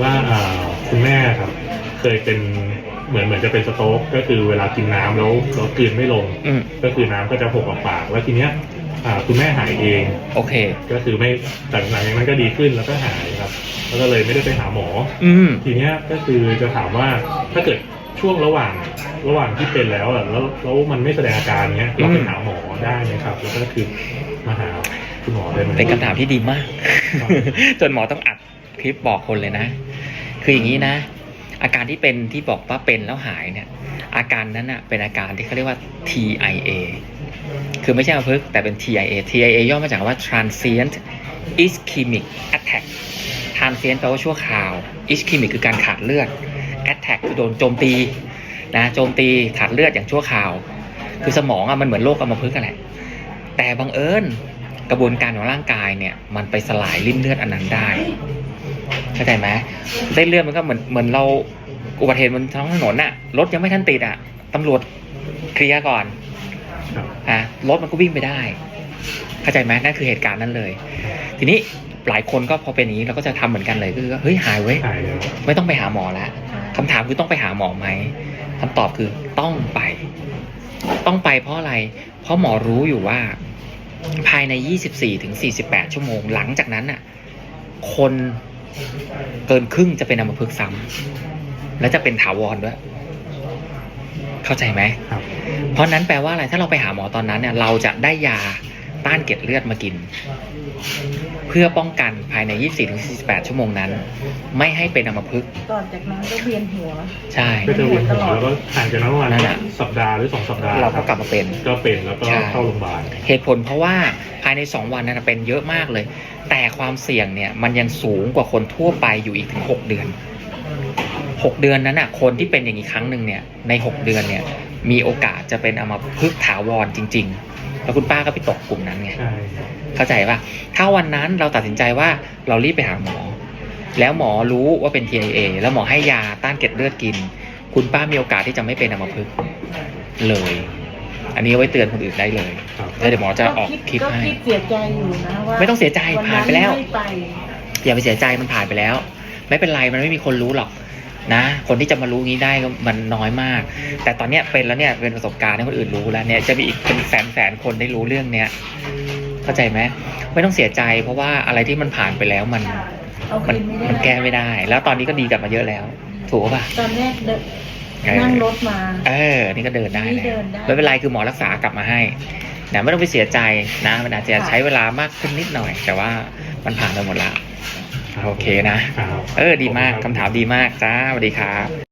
ว่าอ่าคุณแม่ครับ เคยเป็นเหมือนเหมือนจะเป็นสโต๊กก็คือเวลากินน้ำแล้วแล้วกลืนไม่ลง อืม ก็คือน้ำก็จะหกออกปากแล้วทีเนี้ยอ่าคุณแม่หายเอง โอเค ก็คือไม่แต่หลังจากนั้นก็ดีขึ้นแล้วก็หายครับ แล้วก็เลยไม่ได้ไปหาหมอ อืม ทีเนี้ยก็คือจะถามว่าถ้าเกิดช่วงระหว่างระหว่างที่เป็นแล้วอะแล้วแล้วมันไม่แสดงอาการเนี้ยเราไปหาหมอได้ไหมครับ แล้วก็คือมาหาคุณหมอได้ไหม เป็นคำถามที่ดีมากครับจนหมอต้องอัด คลิปบอกคนเลยนะ คืออย่างนี้นะ อาการที่เป็นที่บอกว่าเป็นแล้วหายเนี่ย อาการนั้นอะเป็นอาการที่เขาเรียกว่า TIA คือไม่ใช่อัมพฤกแต่เป็น TIA TIA ย่อมาจากว่า transient ischemic attack transient แปลว่าชั่วคราว ischemic คือการขาดเลือด attack คือโดนโจมตีนะโจมตีขาดเลือดอย่างชั่วคราว คือสมองอะมันเหมือนโรคอัมพฤกษ์กันแหละ แต่บังเอิญกระบวนการของร่างกายเนี่ย มันไปสลายริ่มเลือดอันนั้นได้ เข้าใจไหมเส้นเลือดมันก็เหมือนเหมือนเราอุบัติเหตุบนท้องถนนน่ะรถยังไม่ทันติดอะตำรวจเคลียร์ก่อนครับอะรถมันก็วิ่งไปได้ เข้าใจไหมนั่นคือเหตุการณ์นั้นเลย ทีนี้หลายคนก็พอเป็นอย่างนี้เราก็จะทำเหมือนกันเลยก็คือเฮ้ยหายเว้ยหายแล้วไม่ต้องไปหาหมอแล้วคำถามคือต้องไปหาหมอไหมคำตอบคือต้องไป ต้องไปเพราะอะไร เพราะหมอรู้อยู่ว่า ภายใน 24ถึง48 ชั่วโมงหลังจากนั้นน่ะ คน เกินครึ่งจะเป็นอัมพฤกษ์ซ้ำและจะเป็นถาวรด้วย เข้าใจไหมครับเพราะนั้นแปลว่าอะไรถ้าเราไปหาหมอตอนนั้นเนี่ย เราจะได้ยา ต้านเกล็ดเลือดมากิน เพื่อป้องกันภายใน 24-48 ชั่วโมงนั้น ไม่ให้เป็นอัมพฤกษ์ต่อจากนั้นก็เวียนหัว ใช่ ก็จะเวียนหัวแล้วก็ห่างจากนั้นประมาณนั่นน่ะ สัปดาห์หรือสองสัปดาห์เราก็กลับมาเป็น ก็เป็นแล้วก็ใช่ เข้าโรงพยาบาล เหตุผลเพราะว่าภายใน 2 วันนั้นนะเป็นเยอะมากเลย แต่ความเสี่ยงเนี่ยมันยังสูงกว่าคนทั่วไปอยู่อีกถึง 6 เดือน 6 เดือนนั้นน่ะคนที่เป็นอย่างนี้ครั้งหนึ่งเนี่ยใน 6 เดือนเนี่ยมีโอกาสจะเป็นอัมพฤกษ์ถาวรจริงๆ แล้วคุณป้าก็ไปตกกลุ่มนั้นไง ใช่เข้าใจป่ะ ถ้าวันนั้นเราตัดสินใจว่าเรารีบไปหาหมอ แล้วหมอรู้ว่าเป็น TIA แล้วหมอให้ยาต้านเกล็ดเลือดกิน คุณป้ามีโอกาสที่จะไม่เป็นอัมพฤกษ์เลย อันนี้เอาไว้เตือนคนอื่นได้เลยครับแล้วเดี๋ยวหมอจะออกคลิปก็ให้ คิดเสียใจอยู่นะว่าไม่ต้องเสียใจวันผ่านนั้นไปแล้วไม่ไปอย่าไปเสียใจมันผ่านไปแล้ว ไม่เป็นไรมันไม่มีคนรู้หรอก นะ คนที่จะมารู้งี้ได้ก็มันน้อยมาก แต่ตอนเนี้ยเป็นแล้วเนี่ยเป็นประสบการณ์ให้คนอื่นรู้แล้วเนี่ยจะมีอีกเป็นแสนแสนคนได้รู้เรื่องเนี้ยเข้าใจไหมไม่ต้องเสียใจ เพราะว่าอะไรที่มันผ่านไปแล้วมันเอามันคืนไม่ได้มันแก้ไม่ได้ แล้วตอนนี้ก็ดีกลับมาเยอะแล้ว ถูกป่ะตอนแรกเดินเออนั่งรถมา เออ นี่ก็เดินได้นี่แล้เดิวนได้ไม่เป็นไรคือหมอรักษากลับมาให้ นะไม่ต้องไปเสียใจนะมันอาจจะใช้เวลามากขึ้นนิดหน่อย แต่ว่ามันผ่านไปหมดแล้วโอเคนะครับเออดีมากคำถามดีมากจ้าสวัสดีครับ